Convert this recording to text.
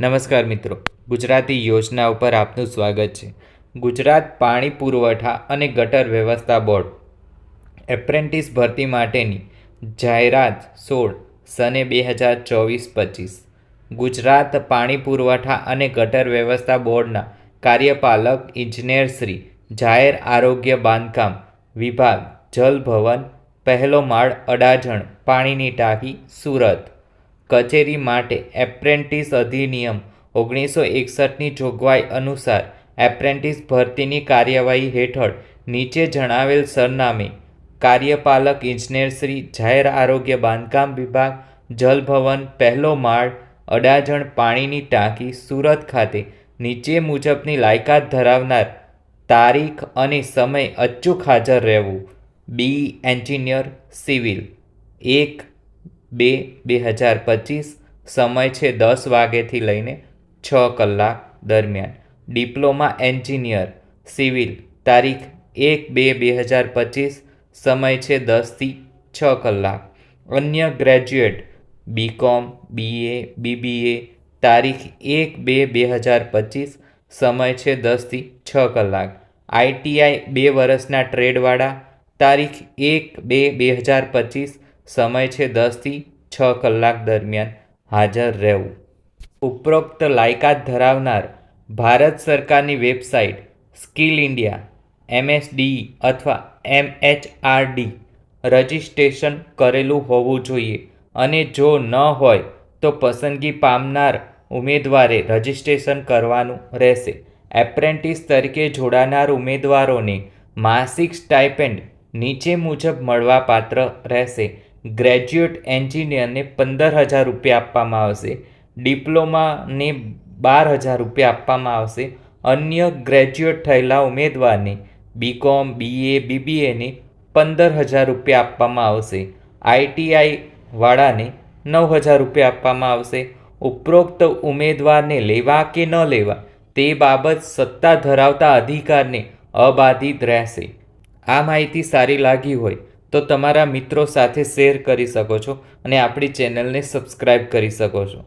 નમસ્કાર મિત્રો, ગુજરાતી યોજના ઉપર આપનું સ્વાગત છે. ગુજરાત પાણી પુરવઠા અને ગટર વ્યવસ્થા બોર્ડ, એપ્રેન્ટિસ ભરતી માટેની જાહેરાત સોળ સને બે હજાર ચોવીસ પચીસ. ગુજરાત પાણી પુરવઠા અને ગટર વ્યવસ્થા બોર્ડના કાર્યપાલક ઇજનેર શ્રી જાહેર આરોગ્ય બાંધકામ વિભાગ જલ ભવન, પહેલો માળ અડાજણ પાણીની ટાંકી, સુરત. કચેરી માટે એપ્રેન્ટિસ અધિનિયમ ઓગણીસો એકસઠની જોગવાઈ અનુસાર એપ્રેન્ટિસ ભરતીની કાર્યવાહી હેઠળ નીચે જણાવેલ સરનામે કાર્યપાલક ઇજનેર શ્રી જાહેર આરોગ્ય બાંધકામ વિભાગ જલભવન પહેલો માળ, અડાજણ પાણીની ટાંકી, સુરત ખાતે નીચે મુજબની લાયકાત ધરાવનાર તારીખ અને સમય અચૂક હાજર રહેવું. B engineer civil. એક બે બે હજાર પચીસ, સમય છે દસ વાગ્યેથી લઈને છ કલાક દરમિયાન. ડિપ્લોમા એન્જિનિયર, સિવિલ, તારીખ એક બે બે હજાર પચીસ, સમય છે દસથી છ કલાક. અન્ય ગ્રેજ્યુએટ, બીકોમ, બીએ, બીબીએ, તારીખ એક બે બે હજાર પચીસ, સમય છે દસથી છ કલાક. આઈટીઆઈ બે વર્ષના ટ્રેડવાળા, તારીખ એક બે બે હજાર પચીસ સમય છે દસથી છ કલાક દરમિયાન હાજર રહેવું. ઉપરોક્ત લાયકાત ધરાવનાર ભારત સરકારની વેબસાઇટ સ્કિલ ઇન્ડિયા, એમએસડી અથવા એમએચઆરડી રજિસ્ટ્રેશન કરેલું હોવું જોઈએ અને જો ન હોય તો પસંદગી પામનાર ઉમેદવારે રજિસ્ટ્રેશન કરવાનું રહેશે. એપ્રેન્ટિસ તરીકે જોડાનાર ઉમેદવારોને માસિક સ્ટાઇપેન્ડ નીચે મુજબ મળવાપાત્ર રહેશે. ગ્રેજ્યુએટ એન્જિનિયરને પંદર હજાર રૂપિયા આપવામાં આવશે. ડિપ્લોમાને બાર હજાર રૂપિયા આપવામાં આવશે. અન્ય ગ્રેજ્યુએટ થયેલા ઉમેદવારને બીકોમ, બીએ, બીબીએને પંદર હજાર રૂપિયા આપવામાં આવશે. આઈટીઆઈ વાળાને નવ હજાર રૂપિયા આપવામાં આવશે. ઉપરોક્ત ઉમેદવારને લેવા કે ન લેવા તે બાબત સત્તા ધરાવતા અધિકારને અબાધિત રહેશે. આ માહિતી સારી લાગી હોય તો તમારા મિત્રો સાથે શેર કરી શકો છો અને આપણી ચેનલને સબસ્ક્રાઈબ કરી શકો છો.